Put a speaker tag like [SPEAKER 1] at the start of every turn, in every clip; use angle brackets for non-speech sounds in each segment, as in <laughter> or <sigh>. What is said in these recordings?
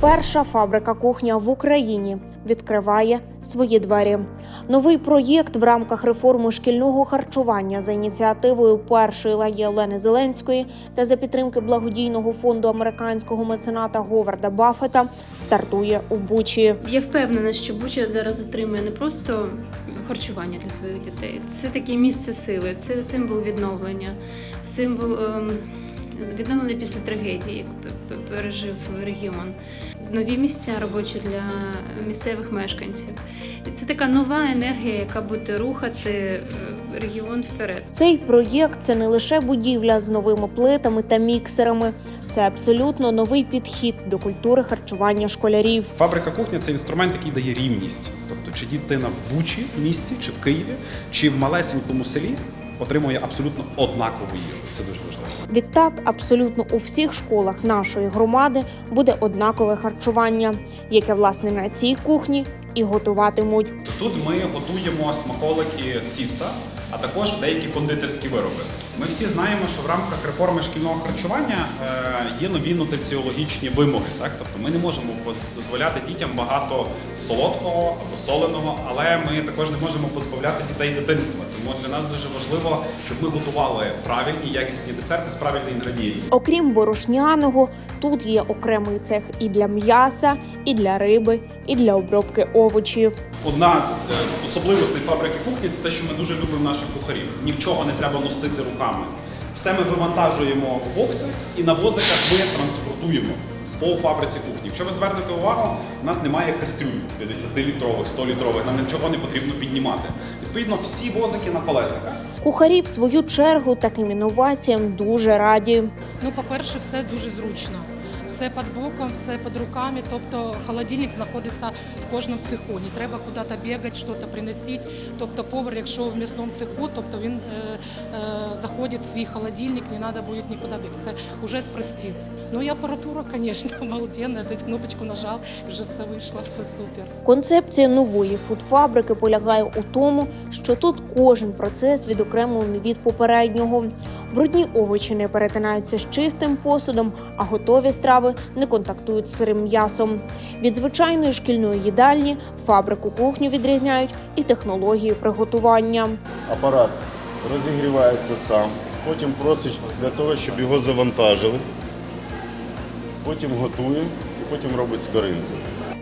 [SPEAKER 1] Перша фабрика кухня в Україні відкриває свої двері. Новий проєкт в рамках реформи шкільного харчування за ініціативою першої леді Олени Зеленської та за підтримки благодійного фонду американського мецената Говарда Баффета стартує у Бучі.
[SPEAKER 2] Я впевнена, що Буча зараз отримує не просто харчування для своїх дітей. Це таке місце сили, це символ відновлення, символ ем, відновлення після трагедії, яку пе- пе- пережив регіон. Нові місця робочі для місцевих мешканців. І це така нова енергія, яка буде рухати е, регіон вперед.
[SPEAKER 1] Цей проєкт це не лише будівля з новими плитами та міксерами, це абсолютно новий підхід до культури харчування школярів.
[SPEAKER 3] Фабрика кухня це інструмент, який дає рівність. Тобто, чи дитина в Бучі в місті, чи в Києві, чи в малесенькому селі отримує абсолютно однакову їжу. Це дуже важливо.
[SPEAKER 1] Відтак, абсолютно у всіх школах нашої громади буде однакове харчування, яке власне на цій кухні і готуватимуть.
[SPEAKER 3] Тут ми готуємо смаколики з тіста, а також деякі кондитерські вироби. Ми всі знаємо, що в рамках реформи шкільного харчування е, є нові нутриціологічні вимоги. Так? Тобто ми не можемо дозволяти дітям багато солодкого або соленого, але ми також не можемо позбавляти дітей дитинства. Тому для нас дуже важливо, щоб ми готували правильні якісні десерти з правильних інгредієнтів.
[SPEAKER 1] Окрім борошняного, тут є окремий цех і для м'яса, і для риби, і для обробки овочів.
[SPEAKER 3] Одна з е, особливостей фабрики кухні це те, що ми дуже любимо наших кухарів. Нічого не треба носити руками. Все ми вивантажуємо в бокси і на возиках ми транспортуємо по фабриці кухні. Якщо ви звернете увагу, у нас немає кастрюль 50-літрових, 100-літрових, нам нічого не потрібно піднімати. Відповідно, всі возики на колесиках.
[SPEAKER 1] Кухарі, в свою чергу, таким інноваціям дуже раді.
[SPEAKER 4] Ну, по-перше, все дуже зручно. Все під боком, все під руками, тобто холодильник знаходиться в кожному цеху. Не треба куди-то бігати, щось приносити. Тобто повар, якщо в м'ясному цеху, тобто він е, е, заходить в свій холодильник, не треба буде нікуди бігати. Це вже спростить. Ну і апаратура, звісно, <laughs> обалденна. Тобто кнопочку нажав, вже все вийшло, все супер.
[SPEAKER 1] Концепція нової фудфабрики полягає у тому, що тут кожен процес відокремлений від попереднього. Брудні овочі не перетинаються з чистим посудом, а готові страви не контактують з сирим м'ясом. Від звичайної шкільної їдальні фабрику кухню відрізняють і технології приготування.
[SPEAKER 5] апарат розігрівається сам, потім просиш для того, щоб його завантажили, потім готує і потім робить скоринку.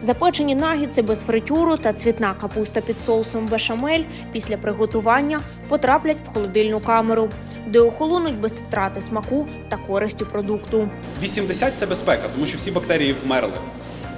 [SPEAKER 1] Запечені нагідці без фритюру та цвітна капуста під соусом бешамель після приготування потраплять в холодильну камеру, де охолонуть без втрати смаку та користі продукту.
[SPEAKER 3] 80 це безпека, тому що всі бактерії вмерли.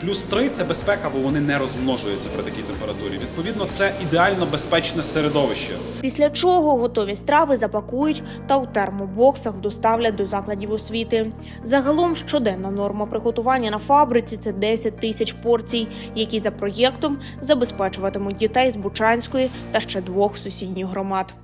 [SPEAKER 3] Плюс 3 це безпека, бо вони не розмножуються при такій температурі. Відповідно, це ідеально безпечне середовище.
[SPEAKER 1] Після чого готові страви запакують та у термобоксах доставлять до закладів освіти. Загалом щоденна норма приготування на фабриці це 10 тисяч порцій, які за проєктом забезпечуватимуть дітей з Бучанської та ще двох сусідніх громад.